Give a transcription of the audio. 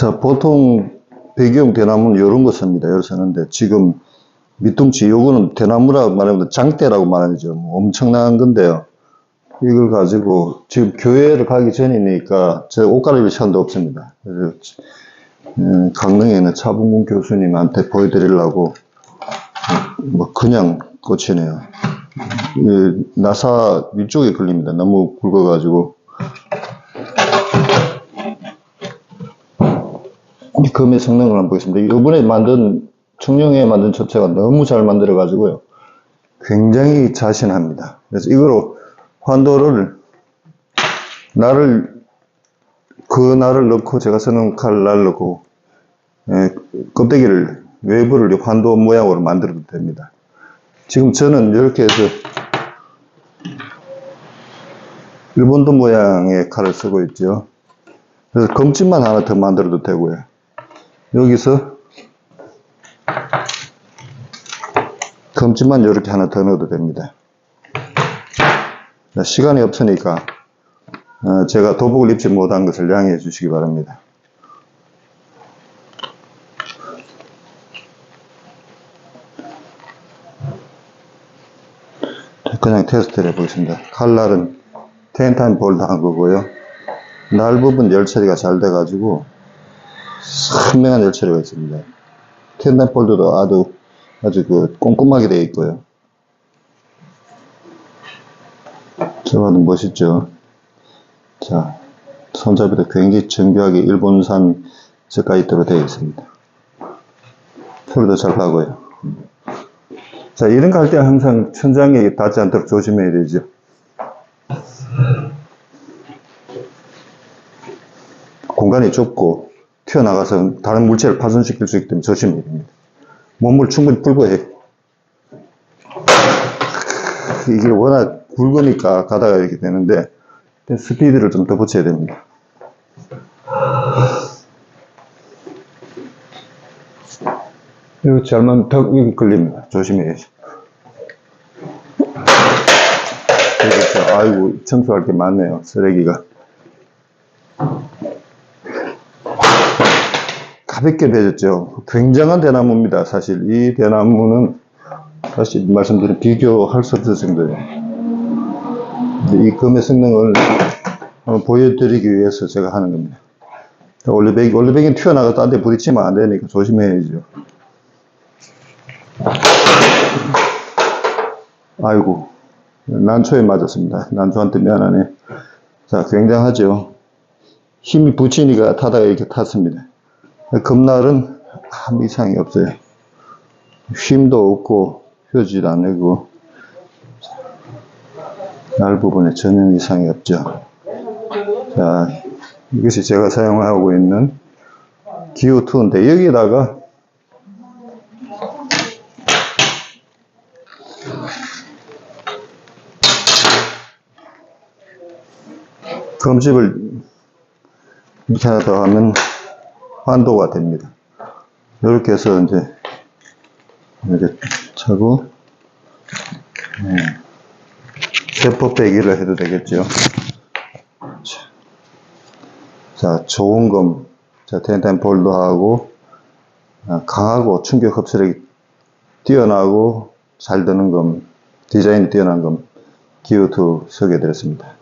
자, 보통 배경 대나무는 이런 거 씁니다. 이렇게 쓰는데 지금 밑둥치 요거는 대나무라고 말하면 장대라고 말하죠. 뭐 엄청난 건데요. 이걸 가지고 지금 교회를 가기 전이니까 제 옷 갈아입을 시간도 없습니다. 강릉에 있는 차분군 교수님한테 보여드리려고 뭐 그냥 꽂히네요. 이 나사 위쪽에 걸립니다. 너무 굵어가지고 금의 성능을 한번 보겠습니다. 이번에 만든 청룡에 만든 전체가 너무 잘 만들어 가지고요. 굉장히 자신합니다. 그래서 이거로 환도를 날을 그 날을 넣고 제가 쓰는 칼 날 넣고 예, 껍데기를 외부를 이 환도 모양으로 만들어도 됩니다. 지금 저는 이렇게 해서 일본도 모양의 칼을 쓰고 있죠. 그래서 검집만 하나 더 만들어도 되고요. 여기서 검지만 이렇게 하나 더 넣어도 됩니다. 자, 시간이 없으니까 어, 제가 도복을 입지 못한 것을 양해해 주시기 바랍니다. 자, 그냥 테스트를 해보겠습니다. 칼날은 텐타임 볼드 한 거고요. 날 부분 열 처리가 잘 돼가지고 선명한 열 처리가 있습니다. 볼드도 아주 아주 그 꼼꼼하게 되어 있고요. 저봐도 멋있죠. 자, 손잡이도 굉장히 정교하게 일본산 스카이트로 되어 있습니다. 폴도 잘 가고요. 자, 이런 거 할 때 항상 천장에 닿지 않도록 조심해야 되죠. 공간이 좁고 튀어나가서 다른 물체를 파손시킬 수 있기 때문에 조심해야 됩니다. 몸을 충분히 풀고 해. 이게 워낙 굵으니까 가다가 이렇게 되는데 스피드를 좀 더 붙여야 됩니다. 이거 잘못 턱 여기 걸립니다. 조심해야죠. 그렇죠. 아이고 청소할 게 많네요. 쓰레기가. 가볍게 배졌죠. 굉장한 대나무입니다. 사실 이 대나무는 다시 말씀드린 비교할 수 없을 정도예요. 이 금의 성능을 보여드리기 위해서 제가 하는 겁니다. 올리백이, 올리백이 튀어나가 딴 데 부딪히면 안 되니까 조심해야죠. 아이고, 난초에 맞았습니다. 난초한테 미안하네. 자, 굉장하죠. 힘이 붙이니까 타다가 이렇게 탔습니다. 금날은 아무 이상이 없어요. 힘도 없고 휘어지도 않고 날 부분에 전혀 이상이 없죠. 자, 이것이 제가 사용하고 있는 기호2인데 여기다가 검집을 이렇게 더 하면 환도가 됩니다. 이렇게 해서 이제 이렇게 차고 네. 세포 빼기를 해도 되겠죠. 자, 자, 좋은 검, 자, 텐텐 볼드하고 아, 강하고 충격 흡수력이 뛰어나고 잘 드는 검, 디자인 뛰어난 검, 기어2 소개해드렸습니다.